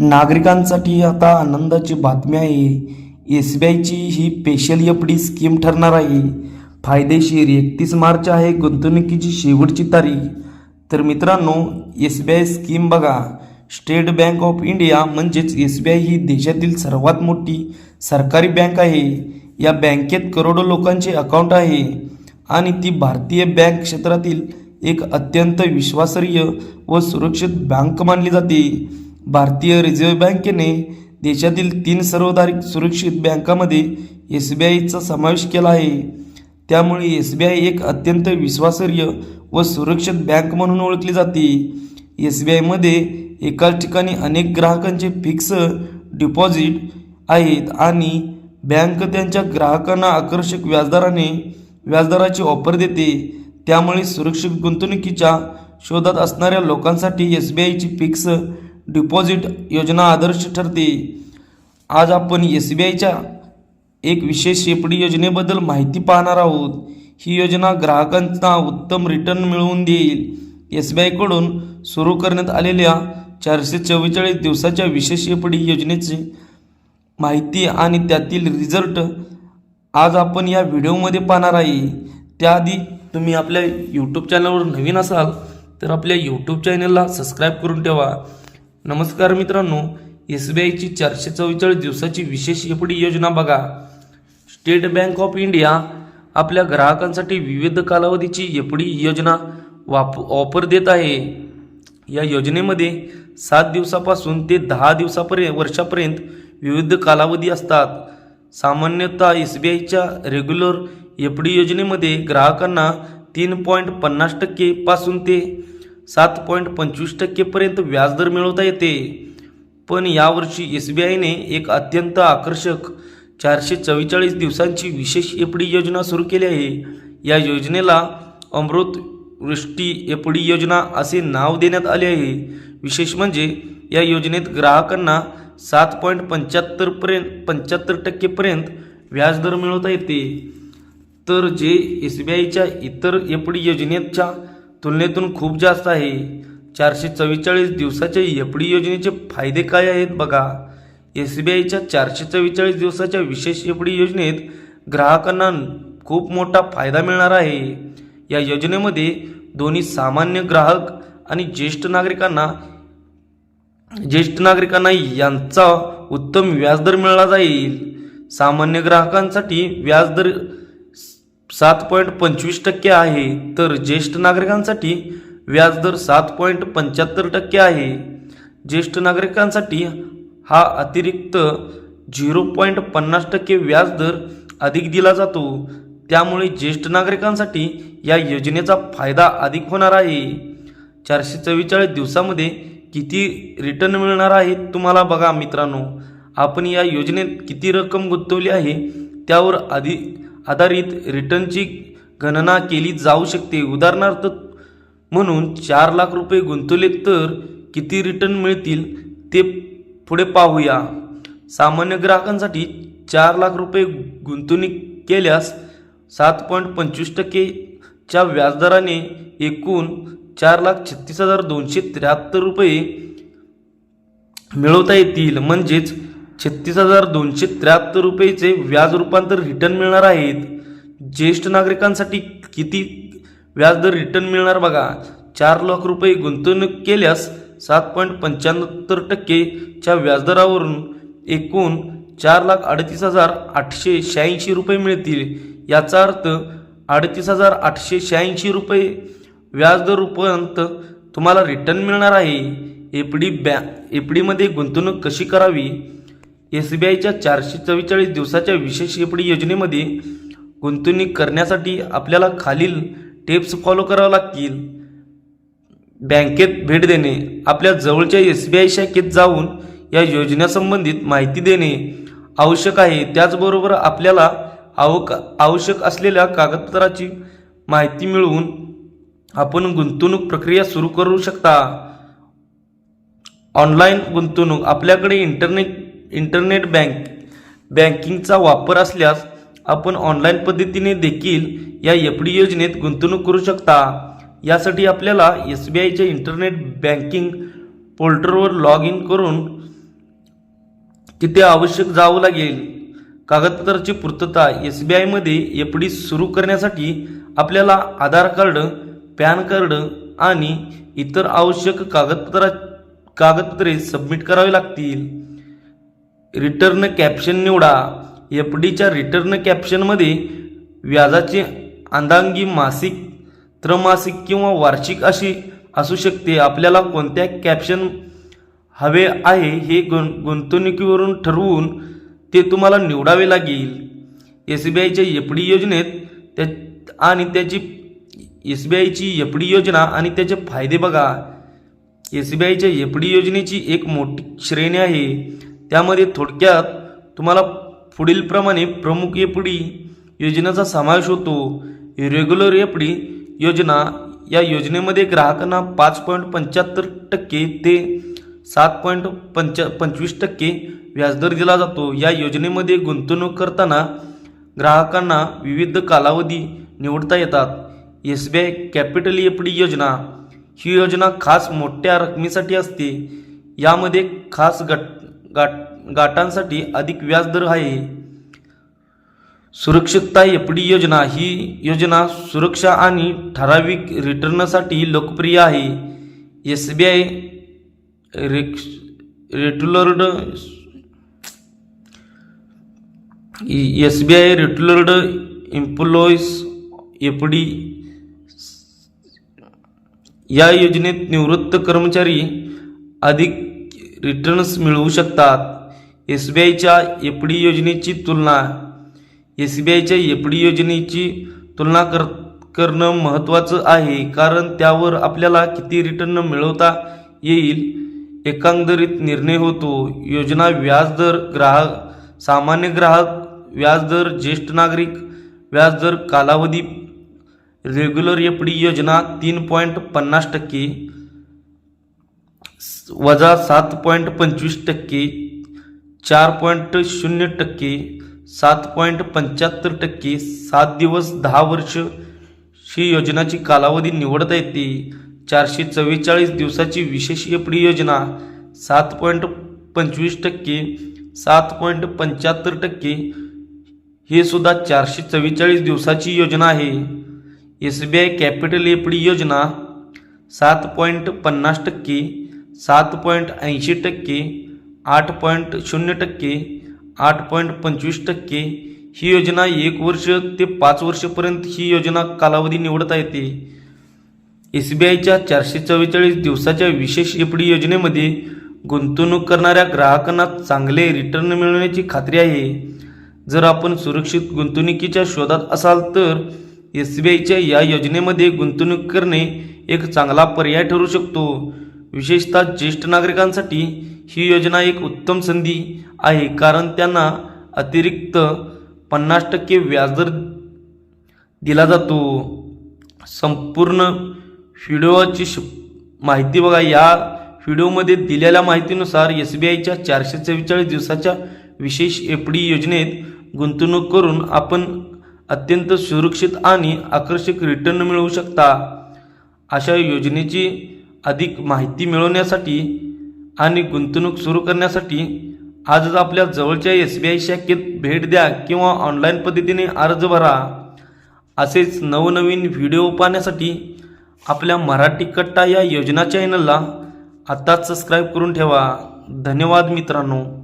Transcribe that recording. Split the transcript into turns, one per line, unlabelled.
नागरिकांसाठी आता आनंदाची बातमी आहे. एस बी आयची ही स्पेशल एफ डी स्कीम ठरणार आहे. फायदेशीर एकतीस मार्च आहे गुंतवणुकीची शेवटची तारीख. तर मित्रांनो एस बी आय स्कीम बघा. स्टेट बँक ऑफ इंडिया म्हणजेच एस बी आय ही देशातील सर्वात मोठी सरकारी बँक आहे. या बँकेत करोडो लोकांचे अकाउंट आहे आणि ती भारतीय बँक क्षेत्रातील एक अत्यंत विश्वासार्ह व सुरक्षित बँक मानली जाते. भारतीय रिझर्व्ह बँकेने देशातील तीन सर्वाधिक सुरक्षित बँकामध्ये एस बी आयचा समावेश केला आहे. त्यामुळे एस बी आय एक अत्यंत विश्वासार्ह व सुरक्षित बँक म्हणून ओळखली जाते. एस बी आयमध्ये एकाच ठिकाणी अनेक ग्राहकांचे फिक्स डिपॉझिट आहेत आणि बँक त्यांच्या ग्राहकांना आकर्षक व्याजदराने व्याजदराची ऑफर देते. त्यामुळे सुरक्षित गुंतवणुकीच्या शोधात असणाऱ्या लोकांसाठी एस बी आयची फिक्स डिपॉझिट योजना आदर्श ठरते. आज आपण एस बी आयच्या एक विशेष शेपडी योजनेबद्दल माहिती पाहणार आहोत. ही योजना ग्राहकांना उत्तम रिटर्न मिळवून देईल. एस बी आयकडून सुरू करण्यात आलेल्या चारशे चव्वेचाळीस दिवसाच्या विशेष शेपडी योजनेची माहिती आणि त्यातील रिझल्ट आज आपण या व्हिडिओमध्ये पाहणार आहे. त्याआधी तुम्ही आपल्या यूट्यूब चॅनलवर नवीन असाल तर आपल्या यूट्यूब चॅनलला सबस्क्राईब करून ठेवा. नमस्कार मित्रांनो एस बी आयची चारशे चव्वेचाळीस दिवसाची विशेष एफडी योजना बघा. स्टेट बँक ऑफ इंडिया आपल्या ग्राहकांसाठी विविध कालावधीची एफडी योजना वाप ऑफर देत आहे. या योजनेमध्ये सात दिवसापासून ते दहा दिवसापर्यंत वर्षापर्यंत विविध कालावधी असतात. सामान्यतः एस बी आयच्या रेग्युलर एफ डी योजनेमध्ये ग्राहकांना तीन पॉईंट पन्नास टक्केपासून ते सात पॉईंट पंचवीस टक्केपर्यंत व्याजदर मिळवता येते. पण यावर्षी एस बी आयने एक अत्यंत आकर्षक चारशे चव्वेचाळीस दिवसांची विशेष एफ डी योजना सुरू केली आहे. या योजनेला अमृत वृष्टी एफ डी योजना असे नाव देण्यात आले आहे. विशेष म्हणजे या योजनेत ग्राहकांना सात पॉईंट पंच्याहत्तरपर्यंत पंच्याहत्तर टक्केपर्यंत व्याजदर मिळवता येते. तर जे एस बी आयच्या इतर एफ डी योजनेच्या तुलनेतून खूप जास्त आहे. चारशे चव्वेचाळीस दिवसाच्या एफ डी योजनेचे फायदे काय आहेत बघा. एस बी आयच्या चारशे चव्वेचाळीस दिवसाच्या विशेष एफ डी योजनेत ग्राहकांना खूप मोठा फायदा मिळणार आहे. या योजनेमध्ये दोन्ही सामान्य ग्राहक आणि ज्येष्ठ नागरिकांना ज्येष्ठ नागरिकांना यांचा उत्तम व्याजदर मिळाला जाईल. सामान्य ग्राहकांसाठी व्याजदर सात पॉईंट पंचवीस टक्के आहे तर ज्येष्ठ नागरिकांसाठी व्याजदर सात पॉईंट पंच्याहत्तर टक्के आहे. ज्येष्ठ नागरिकांसाठी हा अतिरिक्त झिरो पॉईंट पन्नास टक्के व्याजदर अधिक दिला जातो. त्यामुळे ज्येष्ठ नागरिकांसाठी या योजनेचा फायदा अधिक होणार आहे. चारशे चव्वेचाळीस दिवसामध्ये किती रिटर्न मिळणार आहे तुम्हाला बघा मित्रांनो. आपण या योजनेत किती रक्कम गुंतवली आहे त्यावर आधी आधारित रिटर्नची गणना केली जाऊ शकते. उदाहरणार्थ म्हणून चार लाख रुपये गुंतवले तर किती रिटर्न मिळतील ते पुढे पाहूया. सामान्य ग्राहकांसाठी चार लाख रुपये गुंतवणूक केल्यास सात पॉईंट पंचवीस टक्केच्या व्याजदराने एकूण चार लाख छत्तीस हजार दोनशे त्र्याहत्तर रुपये मिळवता येतील. म्हणजेच छत्तीस हजार दोनशे त्र्याहत्तर रुपयेचे व्याज रूपांतर रिटर्न मिळणार आहेत. ज्येष्ठ नागरिकांसाठी किती व्याजदर रिटर्न मिळणार बघा. चार लाख रुपये गुंतवणूक केल्यास सात पॉईंट पंच्याहत्तर टक्केच्या व्याजदरावरून एकूण चार लाख अडतीस हजार आठशे शहाऐंशी रुपये मिळतील. याचा अर्थ अडतीस हजार आठशे शहाऐंशी रुपये व्याजदर रूपांत तुम्हाला रिटर्न मिळणार आहे. एफ डी बॅ एफ डीमध्ये गुंतवणूक कशी करावी? एस बी आयच्या चारशे चव्वेचाळीस दिवसाच्या विशेष एफ योजनेमध्ये गुंतवणूक करण्यासाठी आपल्याला खालील टिप्स फॉलो करावं लागतील. बँकेत भेट देणे आपल्या जवळच्या एस बी आय शाखेत जाऊन या योजनेसंबंधित माहिती देणे आवश्यक आहे. त्याचबरोबर आपल्याला आवक आवश्यक असलेल्या कागदपत्राची माहिती मिळवून आपण गुंतवणूक प्रक्रिया सुरू करू शकता. ऑनलाईन गुंतवणूक आपल्याकडे इंटरनेट इंटरनेट बँक बँकिंगचा वापर असल्यास आपण ऑनलाईन पद्धतीने देखील या एफ डी योजनेत गुंतवणूक करू शकता. यासाठी आपल्याला एस बी आयच्या इंटरनेट बँकिंग पोर्टलवर लॉग इन करून तिथे आवश्यक जावं लागेल. कागदपत्राची पूर्तता एस बी आयमध्ये एफ डी सुरू करण्यासाठी आपल्याला आधार कार्ड पॅन कार्ड आणि इतर आवश्यक कागदपत्रा कागदपत्रे सबमिट करावी लागतील. रिटर्न कॅप्शन निवडा. एफ डीच्या रिटर्न कॅप्शनमध्ये व्याजाचे अंदांगी मासिक त्रमासिक किंवा वार्षिक अशी असू शकते. आपल्याला कोणत्या कॅप्शन हवे आहे हे गुं गुंतवणुकीवरून ठरवून ते तुम्हाला निवडावे लागेल. एस बी आयच्या एफ डी योजनेत त्या आणि त्याची एस बी आयची एफ डी योजना आणि त्याचे फायदे बघा. एस बी आयच्या एफ डी योजनेची एक मोठी श्रेणी आहे. त्यामध्ये थोडक्यात तुम्हाला पुढीलप्रमाणे प्रमुख एफ डी योजनेचा समावेश होतो. रेग्युलर एफ डी योजना या योजनेमध्ये ग्राहकांना पाच पॉईंट पंच्याहत्तर टक्के ते सात पॉईंट पंच पंचवीस टक्के व्याजदर दिला जातो. या योजनेमध्ये गुंतवणूक करताना ग्राहकांना विविध कालावधी निवडता येतात. S B I capital F D योजना. ही योजना खास मोठ्या रकमेसाठी असते. यामध्ये खास गट गाट गाटांसाठी अधिक व्याजदर आहे. सुरक्षितता एफ डी योजना ही योजना सुरक्षा आणि ठराविक रिटर्नसाठी लोकप्रिय आहे. S B I racks retired S B I retired employees F D या योजनेत निवृत्त कर्मचारी अधिक रिटर्न्स मिळवू शकतात. एस बी आयच्या एफ डी योजनेची तुलना एस बी आयच्या एफ डी योजनेची तुलना कर करणं महत्त्वाचं आहे कारण त्यावर आपल्याला किती रिटर्न मिळवता येईल एकंदरीत निर्णय होतो. योजना व्याजदर ग्राहक सामान्य ग्राहक व्याजदर ज्येष्ठ नागरिक व्याजदर कालावधी रेग्युलर एफ डी योजना तीन पॉईंट पन्नास टक्के वजा सात पॉईंट पंचवीस टक्के चार पॉईंट शून्य टक्के सात पॉईंट पंच्याहत्तर टक्के सात दिवस दहा वर्ष ही योजनाची कालावधी निवडता येते. चारशे चव्वेचाळीस दिवसाची विशेष एफ डी योजना सात पॉईंट पंचवीस टक्के सात पॉईंट पंच्याहत्तर टक्के हे सुद्धा चारशे चव्वेचाळीस दिवसाची योजना आहे. S B I capital F D योजना सात पॉईंट पन्नास टक्के सात पॉईंट ऐंशी टक्के आठ पॉईंट शून्य टक्के आठ पॉईंट पंचवीस टक्के. ही योजना एक वर्ष ते पाच वर्षपर्यंत ही योजना कालावधी निवडता येते. एस बी आयच्या चारशे चव्वेचाळीस दिवसाच्या विशेष एफ डी योजनेमध्ये गुंतवणूक करणाऱ्या ग्राहकांना चांगले रिटर्न मिळवण्याची खात्री आहे. जर आपण सुरक्षित गुंतवणुकीच्या शोधात असाल तर एस बी आयच्या या योजनेमध्ये गुंतवणूक करणे एक चांगला पर्याय ठरू शकतो. विशेषतः ज्येष्ठ नागरिकांसाठी ही योजना एक उत्तम संधी आहे कारण त्यांना अतिरिक्त पन्नास टक्के व्याजदर दिला जातो. संपूर्ण व्हिडिओची श माहिती बघा या व्हिडिओमध्ये दिलेल्या माहितीनुसार एस बी आयच्या चारशे चव्वेचाळीस दिवसाच्या विशेष एफ डी योजनेत गुंतवणूक करून आपण अत्यंत सुरक्षित आणि आकर्षक रिटर्न मिळवू शकता. अशा योजनेची अधिक माहिती मिळवण्यासाठी आणि गुंतवणूक सुरू करण्यासाठी आजच आपल्या जवळच्या एस बी आय शाखेत भेट द्या किंवा ऑनलाईन पद्धतीने अर्ज भरा. असेच नवनवीन व्हिडिओ पाहण्यासाठी आपल्या मराठी कट्टा या योजना चॅनलला आत्ताच सबस्क्राईब करून ठेवा. धन्यवाद मित्रांनो.